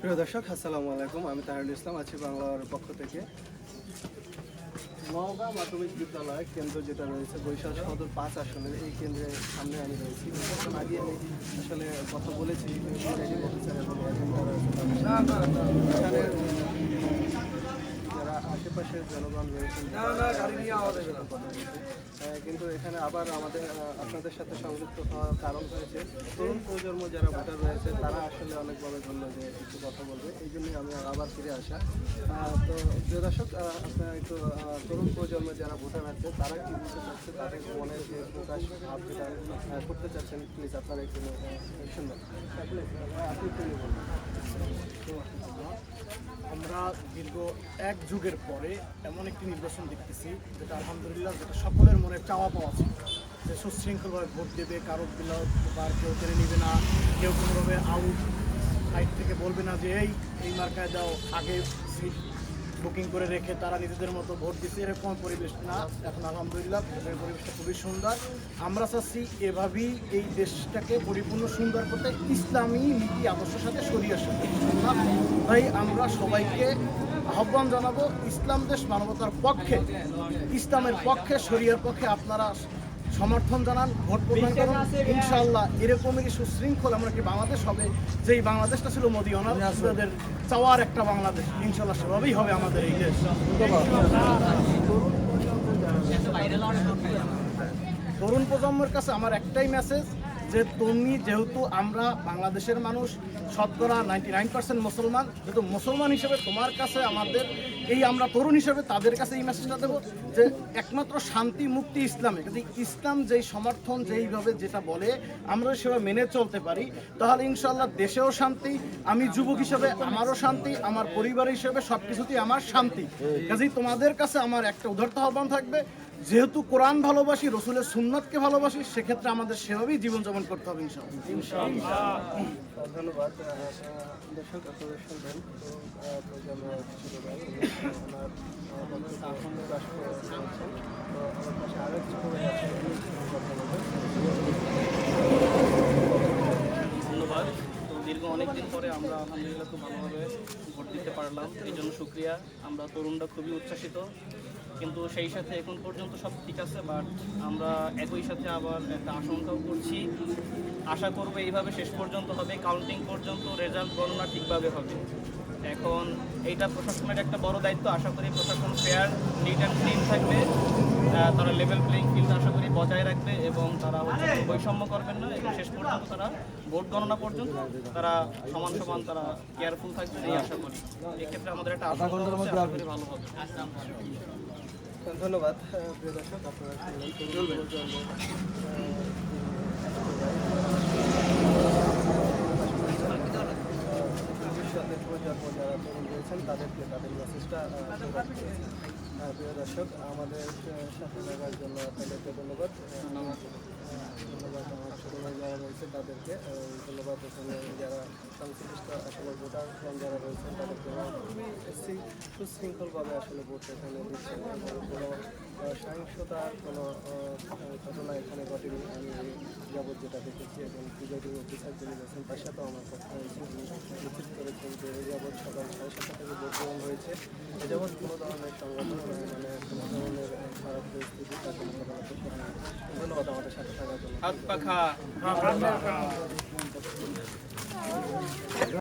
প্রিয় দর্শক, আসসালামু আলাইকুম। আমি তাহিরুল ইসলাম, আছি বাংলার পক্ষ থেকে। নওগাঁ মাধ্যমিক বিদ্যালয় কেন্দ্র যেটা রয়েছে বৈশাখ সদর পাঁচ আসনের এই কেন্দ্রের সামনে আমি রয়েছি। আগে আমি আসলে কথা বলেছি যারা আশেপাশের জনগণ রয়েছেন। আহ, কিন্তু এখানে আবার আমাদের আপনাদের সাথে সংযুক্ত হওয়ার কারণ হয়েছে। তরুণ প্রজন্ম যারা ভোটার রয়েছে তারা আসলে অনেকভাবে ধন্য যে একটু কথা বলবে। এই জন্যই আমি আবার ফিরে আসা। তো প্রিয় দর্শক আহ, একটু তরুণ প্রজন্ম যারা ভোটার আছে তারা কি বলতে চাচ্ছে তাদের মনের যে প্রকাশ ভাব যেটা করতে চাচ্ছেন প্লিজ আপনারা একটু শুনবেন। আপনি আমরা দীর্ঘ এক যুগের পরে এমন একটি নির্বাচন দেখতেছি, যেটা আলহামদুলিল্লাহ যেটা সকলের মনে চাওয়া পাওয়া ছিল, যে সুশৃঙ্খলভাবে ভোট দেবে কারও বিলা বা কেউ কেড়ে নেবে না, কেউ কোনোভাবে আউট সাইড থেকে বলবে না যে, এই এই মার্কায় দাও, আগে বুকিং করে রেখে তারা নিজেদের মতো ভোট দিচ্ছে এরকম পরিবেশ না। এখন আলহামদুলিল্লাহ ভোটের পরিবেশটা খুবই সুন্দর। আমরা চাচ্ছি এভাবেই এই দেশটাকে পরিপূর্ণ সুন্দর করতে, ইসলামী নীতি আদর্শের সাথে সরিয়ে আসা। তাই আমরা সবাইকে আহ্বান জানাব, ইসলাম দেশ মানবতার পক্ষে, ইসলামের পক্ষে শরিয়ার পক্ষে আপনারা সমর্থন জানান ভোট প্রদান করুন। ইনশাল্লাহ এরকমই সুশৃঙ্খল আমরা কি বাংলাদেশ হবে? যেই বাংলাদেশটা ছিল মোদী অনার চাওয়ার একটা বাংলাদেশ ইনশাল্লাহ সেভাবেই হবে আমাদের এই দেশ। তরুণ প্রজন্মের কাছে আমার একটাই মেসেজ যে তুমি যেহেতু আমরা বাংলাদেশের মানুষ, শতকরা নাইনটি নাইন পার্সেন্ট মুসলমান, যেহেতু মুসলমান হিসেবে তোমার কাছে আমাদের এই আমরা তরুণ হিসেবে তাদের কাছে এই মেসেজটা দেবো যে একমাত্র শান্তি মুক্তি ইসলামে। যদি ইসলাম যেই সমর্থন, যেইভাবে যেটা বলে, আমরা সেভাবে মেনে চলতে পারি। তাহলে ইনশাল্লাহ দেশেও শান্তি, আমি যুবক হিসেবে আমারও শান্তি, আমার পরিবার হিসেবে সব কিছুতেই আমার শান্তি। কাজেই তোমাদের কাছে আমার একটা উদারত আহ্বান থাকবে যেহেতু কোরআন ভালোবাসি রসুলের সুন্নতকে ভালোবাসি সেক্ষেত্রে আমাদের সেভাবেই জীবনযাপন করতে হবে ইনশাআল্লাহ। ইনশাআল্লাহ ধন্যবাদ দর্শক শুনবেন ধন্যবাদ। দীর্ঘ অনেক দিন পরে আমরা আলহামদুলিল্লাহ খুব ভালোভাবে ভোট দিতে পারলাম। এই জন্য সুক্রিয়া আমরা তরুণরা খুবই উচ্ছ্বাসিত। কিন্তু সেই সাথে এখন পর্যন্ত সব ঠিক আছে বাট আমরা একই সাথে আবার একটা আশঙ্কাও করছি। আশা করব এইভাবে শেষ পর্যন্ত হবে কাউন্টিং পর্যন্ত রেজাল্ট গণনা ঠিকভাবে হবে। এখন এইটা প্রশাসনের একটা বড় দায়িত্ব, আশা করি প্রশাসন ফেয়ার নিট অ্যান্ড ক্লিন থাকবে। তারা লেভেল প্লেইং ফিল্ড আশা করি বজায় রাখবে এবং তারা হচ্ছে বৈষম্য করবেন না এবং শেষ পর্যন্ত তারা ভোট গণনা পর্যন্ত তারা সমান সমান তারা কেয়ারফুল থাকবেন এই আশা করি। এক্ষেত্রে আমাদের একটা আশা করি ভালো হবে। ধন্যবাদ প্রিয় দর্শক, আপনারা তাদেরকে তাদের মেসেজটা আহ, প্রিয় দর্শক আমাদের সাথে থাকার জন্য আপনাদেরকে ধন্যবাদ। ধন্যবাদ আমার ছোট যারা রয়েছে তাদেরকে। ধন্যবাদ এখানে যারা সংশ্লিষ্ট আসলে ভোটার যারা রয়েছেন তাদেরকে সুশৃঙ্খলভাবে আসলে ভোট এখানে দিচ্ছেন কোনো সহিংসতার কোনো ঘটনা এখানে ঘটেনি। আমি যাবৎ যেটা দেখেছি এবং প্রিজাইডিং অফিসার যিনি রয়েছেন তার সাথেও আমার কথা হয়েছে। এই যাবৎ সকাল সাড়ে এ কোনো ধরনের সংগঠন মানে কোনো। ধন্যবাদ আমাদের সাথে থাকার জন্য।